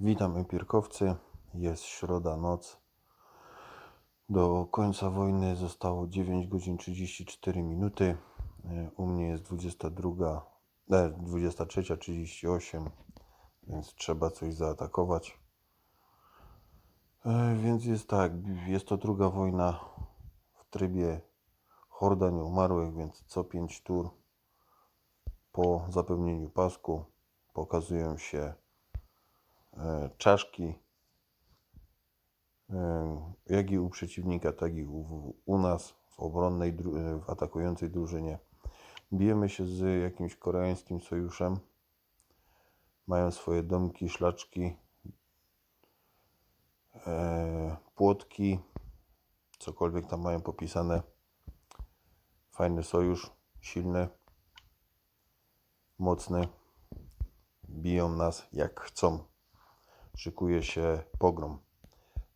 Witam empirkowcy. Jest środa, noc. Do końca wojny zostało 9 godzin 34 minuty. E, U mnie jest 22, e, 23.38, więc trzeba coś zaatakować. E, Więc jest tak, jest to druga wojna w trybie horda nieumarłych, więc co 5 tur po zapełnieniu pasku pokazują się e, czaszki, e, jak i u przeciwnika, tak i u, u nas w obronnej, e, w atakującej drużynie. Bijemy się z jakimś koreańskim sojuszem. Mają swoje domki, szlaczki, e, płotki, cokolwiek tam mają popisane. Fajny sojusz, silny, mocny. Biją nas jak chcą. Szykuje się pogrom.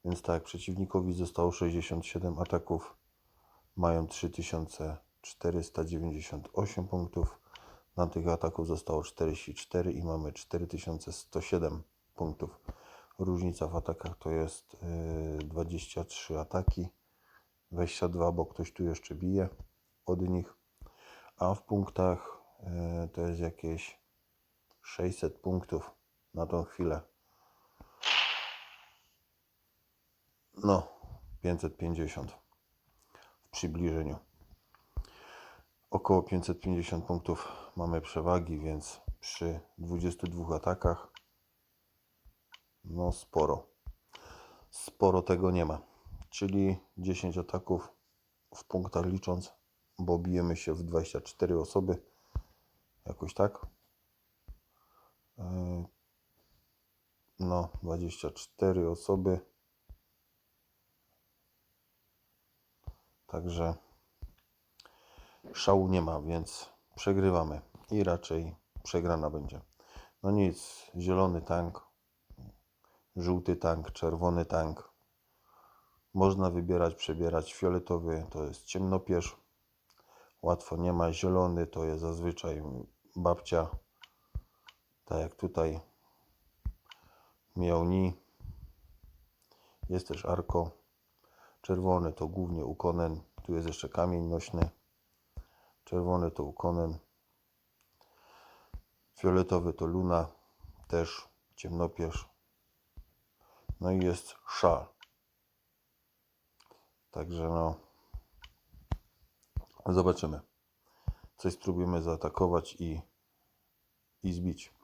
Więc tak, przeciwnikowi zostało 67 ataków. Mają 3498 punktów. Na tych ataków zostało 44 i mamy 4107 punktów. Różnica w atakach to jest yy, 23 ataki, 22, bo ktoś tu jeszcze bije od nich. A w punktach yy, to jest jakieś 600 punktów na tą chwilę. No, 550 w przybliżeniu. Około 550 punktów mamy przewagi, więc przy 22 atakach no sporo. Sporo tego nie ma. Czyli 10 ataków w punktach licząc, bo bijemy się w 24 osoby. Jakoś tak. Yy, No, 24 osoby. Także szału nie ma, więc przegrywamy i raczej przegrana będzie. No nic, zielony tank, żółty tank, czerwony tank. Można wybierać, przebierać. Fioletowy to jest ciemnopierz. Łatwo nie ma. Zielony to jest zazwyczaj babcia. Tak jak tutaj Miauni. Jest też Arko. Czerwony to głównie Ukonen. Tu jest jeszcze kamień nośny. Czerwony to Ukonen. Fioletowy to Luna. Też ciemnopierz. No i jest szal. Także no. Zobaczymy. Coś spróbujemy zaatakować i, i zbić.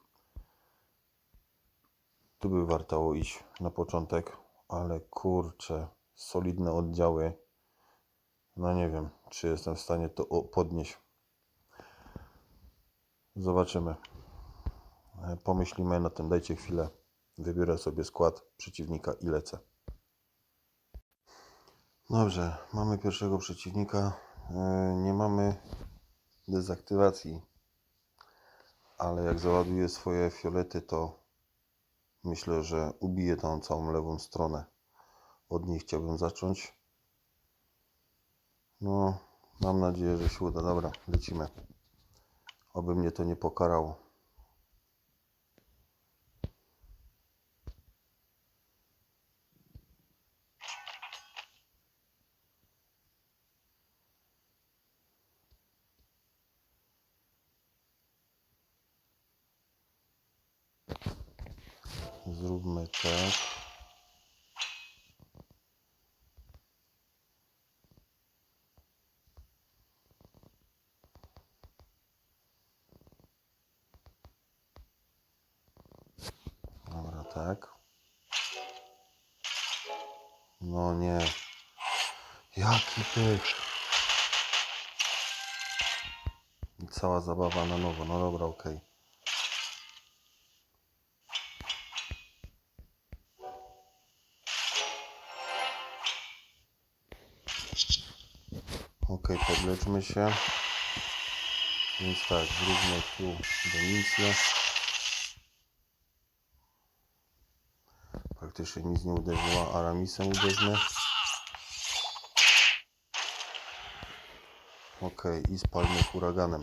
Tu by wartało iść na początek, ale kurczę, solidne oddziały. No nie wiem, czy jestem w stanie to podnieść. Zobaczymy. E, Pomyślimy na tym, dajcie chwilę. Wybiorę sobie skład przeciwnika i lecę. Dobrze, mamy pierwszego przeciwnika. E, Nie mamy dezaktywacji, ale jak załaduję swoje fiolety, to myślę, że ubiję tą całą lewą stronę. Od niej chciałbym zacząć. No, mam nadzieję, że się uda. Dobra, lecimy. Oby mnie to nie pokarało. Zróbmy tak. Dobra, tak. No nie. Pych. I Cała zabawa na nowo. No dobra, okej. Ok, podleczmy się. Więc tak, zróbmy tu demisję. Praktycznie nic nie uderzyła, Aramisem uderzmy. Ok, i spalmy huraganem.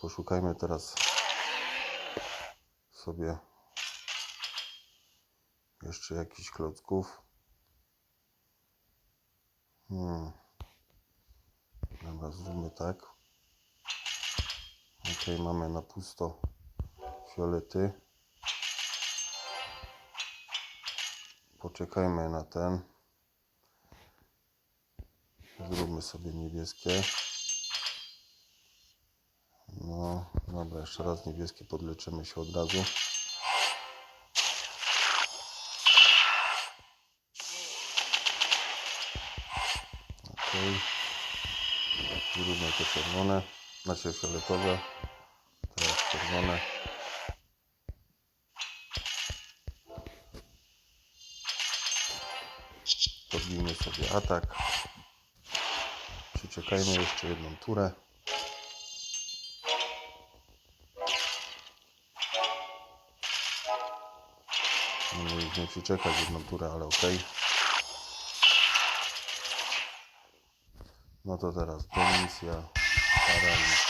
Poszukajmy teraz sobie jeszcze jakichś klocków. Hmm. Dobra, zróbmy tak. Ok, mamy na pusto fiolety. Poczekajmy na ten. Zróbmy sobie niebieskie. No, dobra, jeszcze raz niebieskie podleczymy się od razu. Ok. Zróbmy te czerwone, znaczy fioletowe. Teraz czerwone. Podbijmy sobie atak. Przyczekajmy jeszcze jedną turę. No, Mogliśmy przyczekać jedną turę, ale ok. No to teraz demisja, paraliż.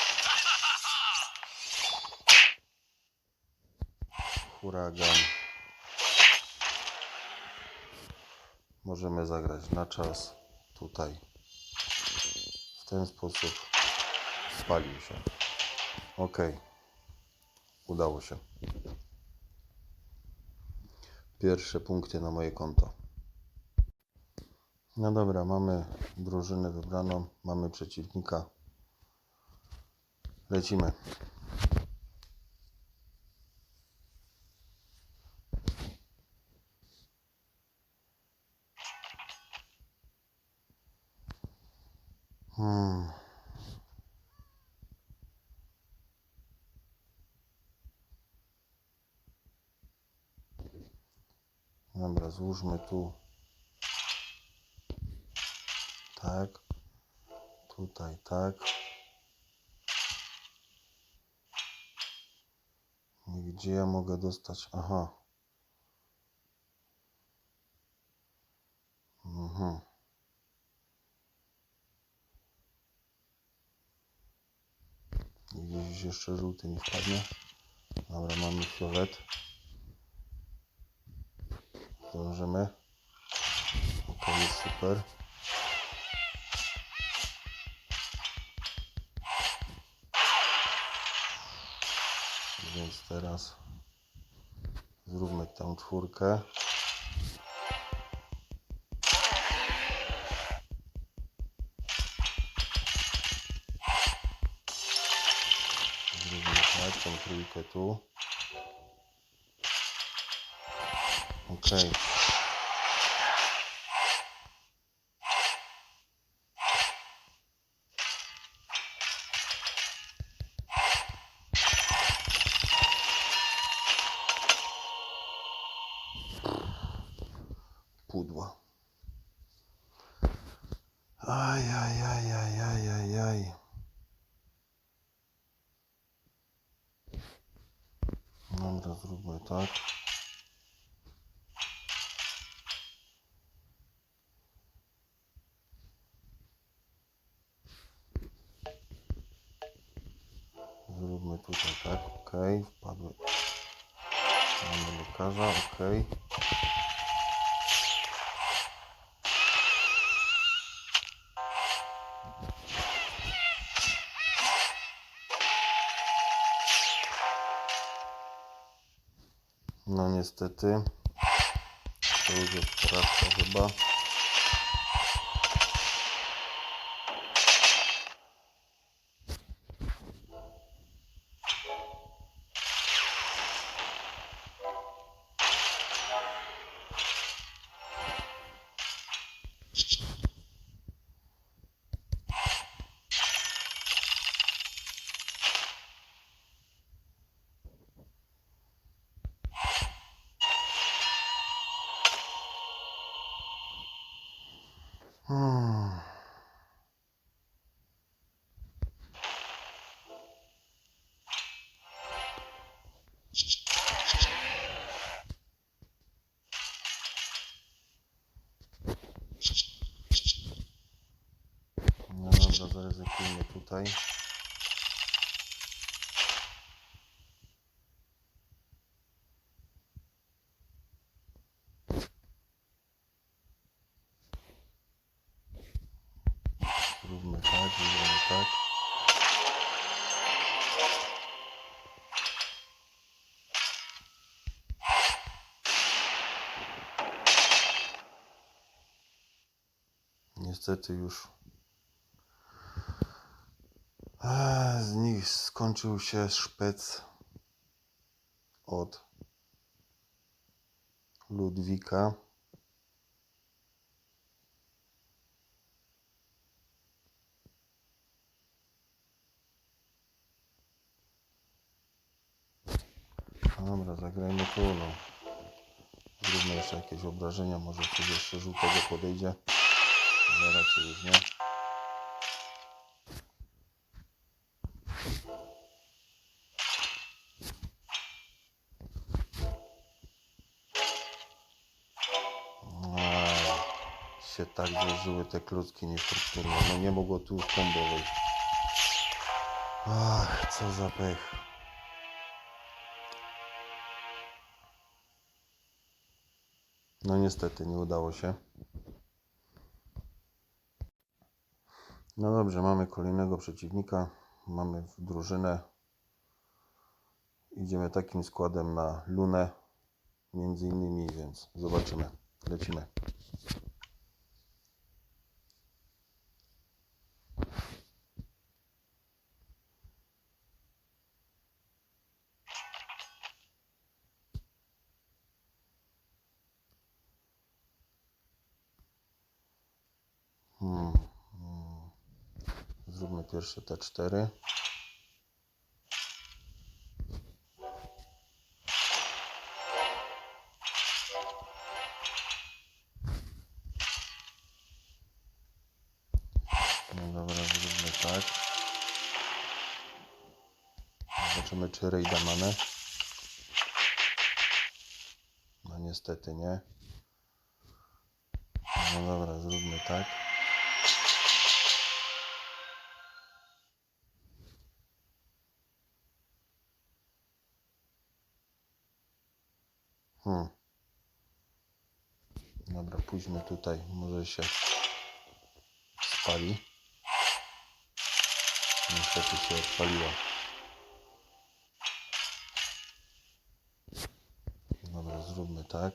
Huragan. Możemy zagrać na czas tutaj. W ten sposób spalił się. Ok. Udało się. Pierwsze punkty na moje konto. No dobra, mamy drużynę wybraną, mamy przeciwnika. Lecimy. Dobra, złóżmy tu. Tak. Tutaj tak. I Gdzie ja mogę dostać? Aha. Mhm. I Gdzieś jeszcze żółty nie wpadnie. Dobra, mamy fiolet. Zdążymy. To jest super. Więc teraz zróbmy tą czwórkę. Zróbmy tak, tą trójkę tu. Okej. Zróbmy tutaj tak, ok, wpadły. Mamy lekarza, ok. No niestety. To już jest porażka chyba. ciemno tutaj. Zróbmy tak, zróbmy tak. Niestety już z nich skończył się szpec od Ludwika. Dobra, zagrajmy no. Zróbmy jeszcze jakieś obrażenia, może coś jeszcze żółtego podejdzie. Ale raczej już nie. Się tak złożyły te klocki niefortunne. No nie mogło tu kombo wejść. Ach, co za pech. No niestety nie udało się. No dobrze, mamy kolejnego przeciwnika. Mamy drużynę. Idziemy takim składem na Lunę. Między innymi, więc zobaczymy. Lecimy. Zróbmy pierwsze te cztery. No zróbmy tak. Zobaczymy, czy rejda mamy. No niestety nie. No dobra, zróbmy tak. Hmm. Dobra, pójdźmy tutaj. Może się spali. Niestety się odpaliła. Dobra, zróbmy tak.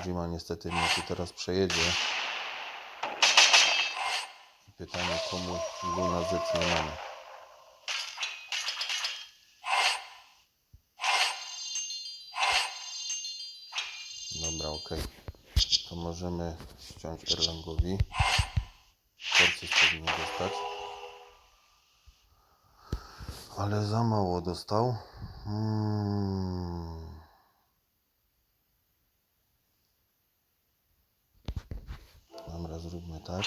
Odzima niestety mnie tu teraz przejedzie. Pytanie, komu Luna zetnie mamy. Dobra, ok. To możemy ściąć Erlangowi. Forces powinien dostać. Ale za mało dostał. Hmm. Dobra, zróbmy tak.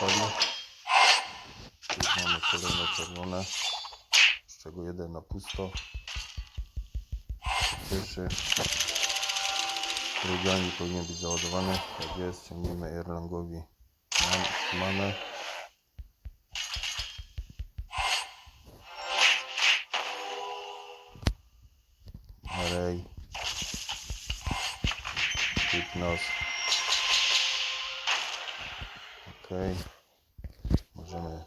I odpalił. Tu mamy kolejne czerwone, z czego jeden na pusto. Pierwszy drugiani powinien być załadowany. Tak jest, ciągnijmy Erlangowi man- manę. Możemy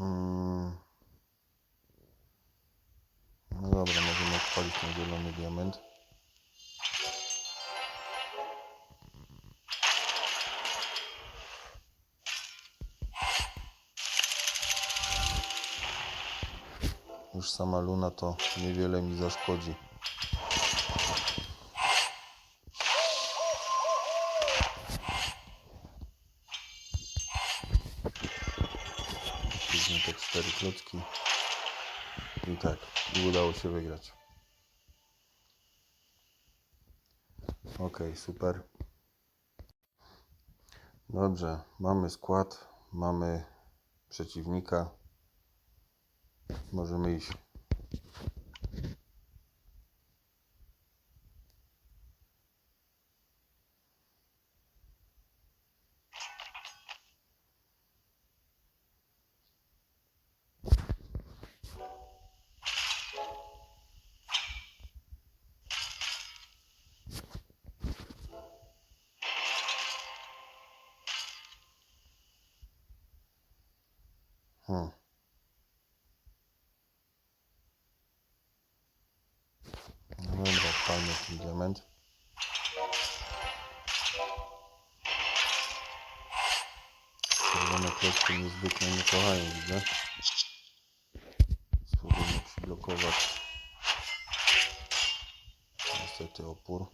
Mm. No dobra, możemy odpalić ten zielony diament. już sama luna to niewiele mi zaszkodzi. Się wygrać. Ok, super. Dobrze, mamy skład, mamy przeciwnika. Możemy iść. Она просто нездутно не пугает, да? Спробуємо блокувати. Ось цей опор.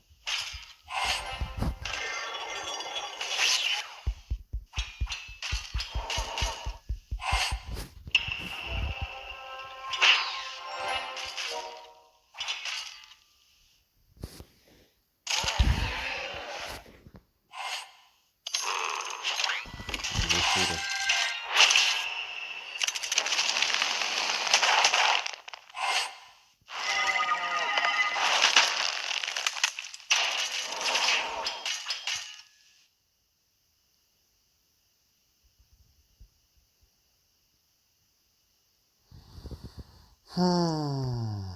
Hmm.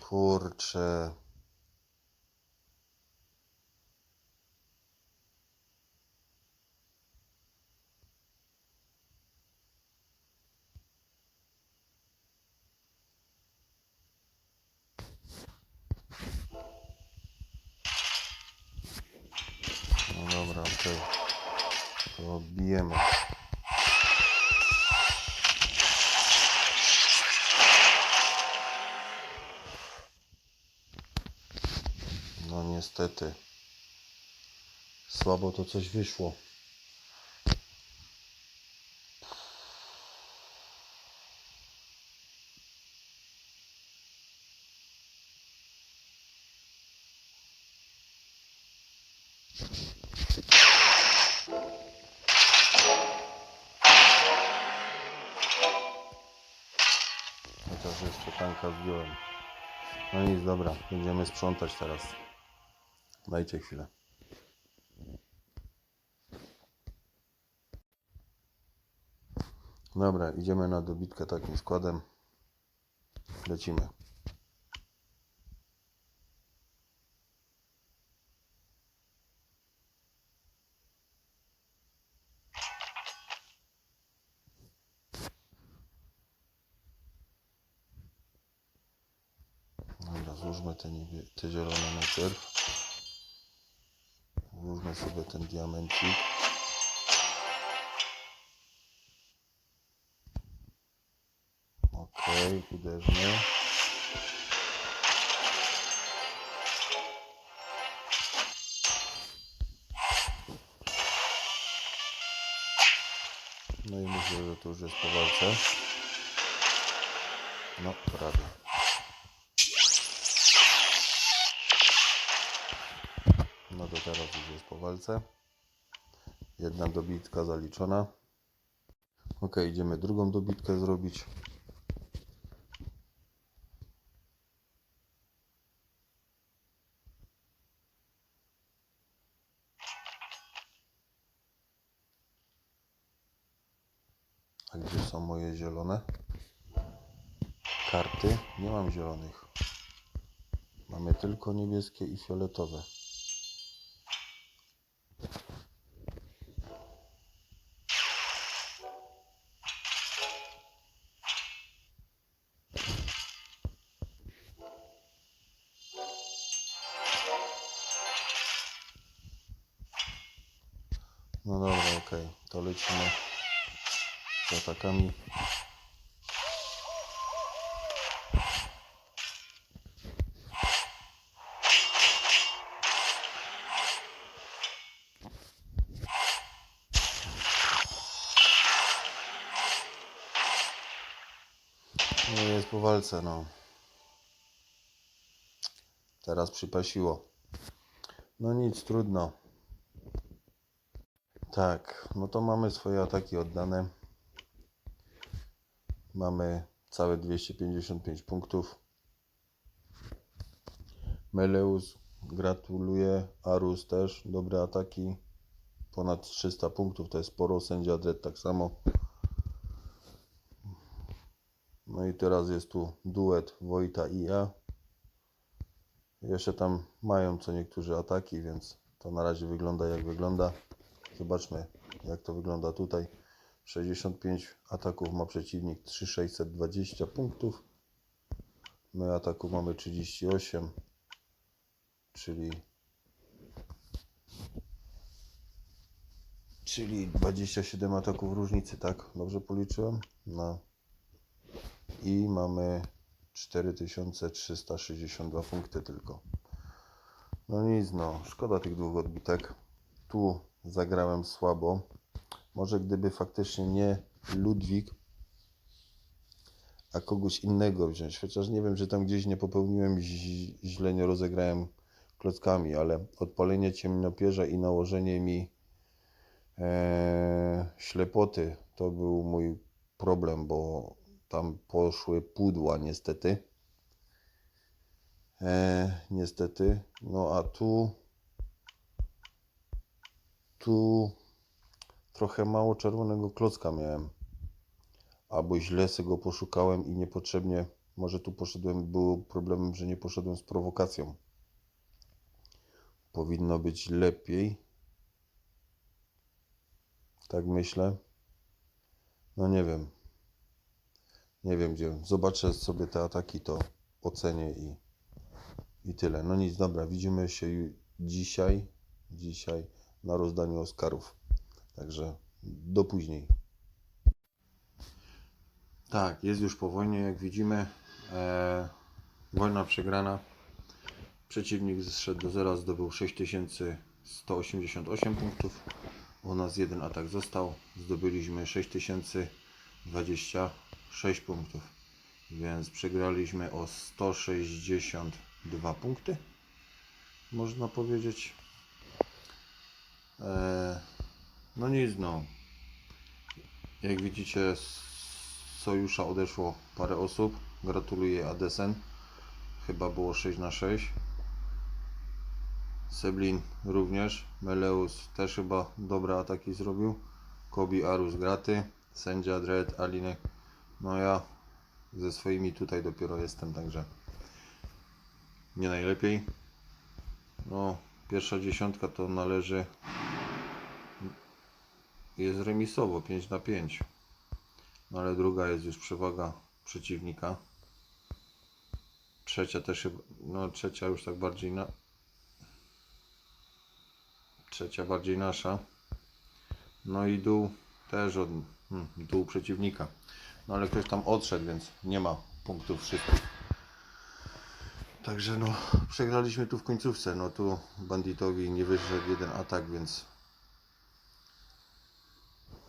Kurczę. No dobra, okej. To bijemy. No niestety. Słabo to coś wyszło. Będziemy sprzątać teraz. Dajcie chwilę. Dobra, idziemy na dobitkę takim składem. Lecimy. Te, niebie, te zielone najpierw. Włóżmy sobie ten diamencik. Ok, uderzmy. No i myślę, że to już jest po walce. No, prawie. Teraz już jest po walce. Jedna dobitka zaliczona. Ok, idziemy drugą dobitkę zrobić. A gdzie są moje zielone karty? Nie mam zielonych. Mamy tylko niebieskie i fioletowe. No dobra, okej. To lecimy z atakami. No jest po walce, no. Teraz przypasiło. No nic, trudno. Tak, no to mamy swoje ataki oddane. Mamy całe 255 punktów. Meleus gratuluję. Arus też. Dobre ataki. Ponad 300 punktów to jest sporo. Sędzia Dredd tak samo. No i teraz jest tu duet Wojta i ja. Jeszcze tam mają co niektórzy ataki, więc to na razie wygląda jak wygląda. Zobaczmy jak to wygląda tutaj. 65 ataków ma przeciwnik, 3620 punktów. My ataków mamy 38, czyli czyli 27 ataków różnicy, tak? Dobrze policzyłem? No. I mamy 4362 punkty tylko. No nic, no, szkoda tych dwóch odbitek. Tu zagrałem słabo. Może gdyby faktycznie nie Ludwik, a kogoś innego wziąć. Chociaż nie wiem, że tam gdzieś nie popełniłem źle, nie rozegrałem klockami, ale odpalenie ciemnopierza i nałożenie mi e, ślepoty to był mój problem, bo tam poszły pudła niestety. E, niestety. No a tu tu trochę mało czerwonego klocka miałem. Albo źle sobie go poszukałem i niepotrzebnie, może tu poszedłem, było problemem, że nie poszedłem z prowokacją. Powinno być lepiej. Tak myślę. No nie wiem. Nie wiem gdzie. Zobaczę sobie te ataki, to ocenię i, i tyle. No nic, dobra, widzimy się dzisiaj, dzisiaj na rozdaniu Oscarów. Także do później. Tak, jest już po wojnie, jak widzimy. E, wojna przegrana. Przeciwnik zszedł do zera, zdobył 6188 punktów. U nas jeden atak został. Zdobyliśmy 6026 punktów. Więc przegraliśmy o 162 punkty. Można powiedzieć. E, no nic, no. Jak widzicie, z sojusza odeszło parę osób. Gratuluję Adesen. Chyba było 6 na 6. Seblin również. Meleus też chyba dobre ataki zrobił. Kobi Arus graty. Sędzia Dread, Alinek. No ja ze swoimi tutaj dopiero jestem, także nie najlepiej. No, pierwsza dziesiątka to należy. Jest remisowo 5 na 5. No ale druga jest już przewaga przeciwnika. Trzecia też no trzecia już tak bardziej na trzecia bardziej nasza. No i dół też od hmm, dół przeciwnika. No ale ktoś tam odszedł, więc nie ma punktów wszystkich. Także no, przegraliśmy tu w końcówce. No tu banditowi nie wyszedł jeden atak, więc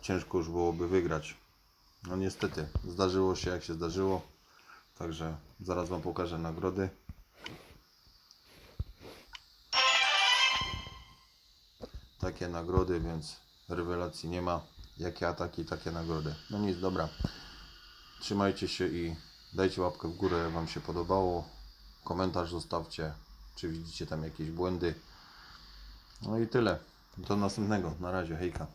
ciężko już byłoby wygrać. No niestety, zdarzyło się jak się zdarzyło. Także zaraz Wam pokażę nagrody. Takie nagrody, więc rewelacji nie ma. Jakie ataki, takie nagrody. No nic, dobra. Trzymajcie się i dajcie łapkę w górę, jak Wam się podobało. Komentarz zostawcie, czy widzicie tam jakieś błędy. No i tyle. Do następnego. Na razie, hejka.